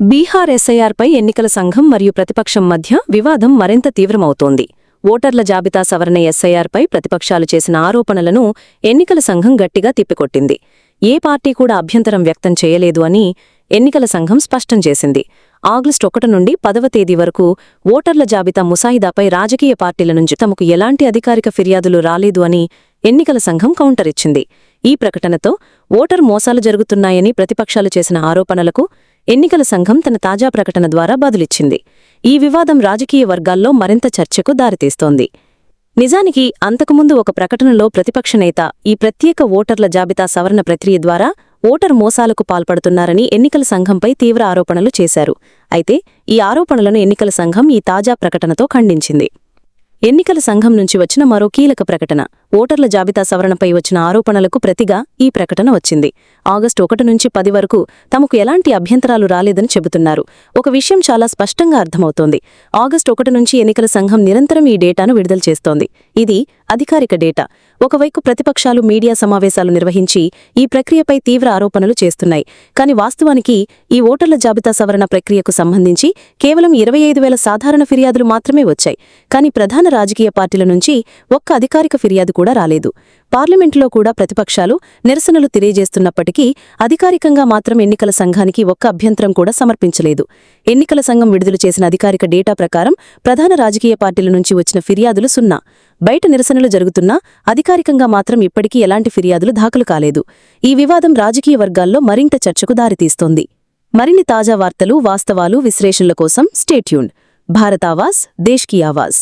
బీహార్ ఎస్ఐఆర్పై ఎన్నికల సంఘం మరియు ప్రతిపక్షం మధ్య వివాదం మరింత తీవ్రమవుతోంది. ఓటర్ల జాబితా సవరణ ఎస్ఐఆర్పై ప్రతిపక్షాలు చేసిన ఆరోపణలను ఎన్నికల సంఘం గట్టిగా తిప్పికొట్టింది. ఏ పార్టీ కూడా అభ్యంతరం వ్యక్తం చేయలేదు అని ఎన్నికల సంఘం స్పష్టం చేసింది. ఆగస్టు ఒకటి నుండి పదవ తేదీ వరకు ఓటర్ల జాబితా ముసాయిదాపై రాజకీయ పార్టీల నుంచి తమకు ఎలాంటి అధికారిక ఫిర్యాదులు రాలేదు అని ఎన్నికల సంఘం కౌంటర్ ఇచ్చింది. ఈ ప్రకటనతో ఓటర్ మోసాలు జరుగుతున్నాయని ప్రతిపక్షాలు చేసిన ఆరోపణలకు ఎన్నికల సంఘం తన తాజా ప్రకటన ద్వారా బదులిచ్చింది. ఈ వివాదం రాజకీయ వర్గాల్లో మరింత చర్చకు దారితీస్తోంది. నిజానికి అంతకుముందు ఒక ప్రకటనలో ప్రతిపక్ష నేత ఈ ప్రత్యేక ఓటర్ల జాబితా సవరణ ప్రక్రియ ద్వారా ఓటర్ మోసాలకు పాల్పడుతున్నారని ఎన్నికల సంఘంపై తీవ్ర ఆరోపణలు చేశారు. అయితే ఈ ఆరోపణలను ఎన్నికల సంఘం ఈ తాజా ప్రకటనతో ఖండించింది. ఎన్నికల సంఘం నుంచి వచ్చిన మరో కీలక ప్రకటన ఓటర్ల జాబితా సవరణపై వచ్చిన ఆరోపణలకు ప్రతిగా ఈ ప్రకటన వచ్చింది. ఆగస్టు ఒకటి నుంచి పది వరకు తమకు ఎలాంటి అభ్యంతరాలు రాలేదని చెబుతున్నారు. ఒక విషయం చాలా స్పష్టంగా అర్థమవుతోంది. ఆగస్టు ఒకటి నుంచి ఎన్నికల సంఘం నిరంతరం ఈ డేటాను విడుదల చేస్తోంది. ఇది అధికారిక డేటా. ఒకవైపు ప్రతిపక్షాలు మీడియా సమావేశాలు నిర్వహించి ఈ ప్రక్రియపై తీవ్ర ఆరోపణలు చేస్తున్నాయి. కాని వాస్తవానికి ఈ ఓటర్ల జాబితా సవరణ ప్రక్రియకు సంబంధించి కేవలం ఇరవై ఐదు వేల సాధారణ ఫిర్యాదులు మాత్రమే వచ్చాయి. కాని ప్రధాన రాజకీయ పార్టీల నుంచి ఒక్క అధికారిక ఫిర్యాదు కూడా రాలేదు. పార్లమెంటులో కూడా ప్రతిపక్షాలు నిరసనలు తెలియజేస్తున్నప్పటికీ అధికారికంగా మాత్రం ఎన్నికల సంఘానికి ఒక్క అభ్యంతరం కూడా సమర్పించలేదు. ఎన్నికల సంఘం విడుదల చేసిన అధికారిక డేటా ప్రకారం ప్రధాన రాజకీయ పార్టీల నుంచి వచ్చిన ఫిర్యాదులు సున్నా. బయట నిరసనలు జరుగుతున్నా అధికారికంగా మాత్రం ఇప్పటికీ ఎలాంటి ఫిర్యాదులు దాఖలు కాలేదు. ఈ వివాదం రాజకీయ వర్గాల్లో మరింత చర్చకు దారితీస్తోంది. మరిన్ని తాజా వార్తలు వాస్తవాలు విశ్లేషణల కోసం స్టేట్యూన్. భారతావాస్ దేశ్ కీ ఆవాజ్.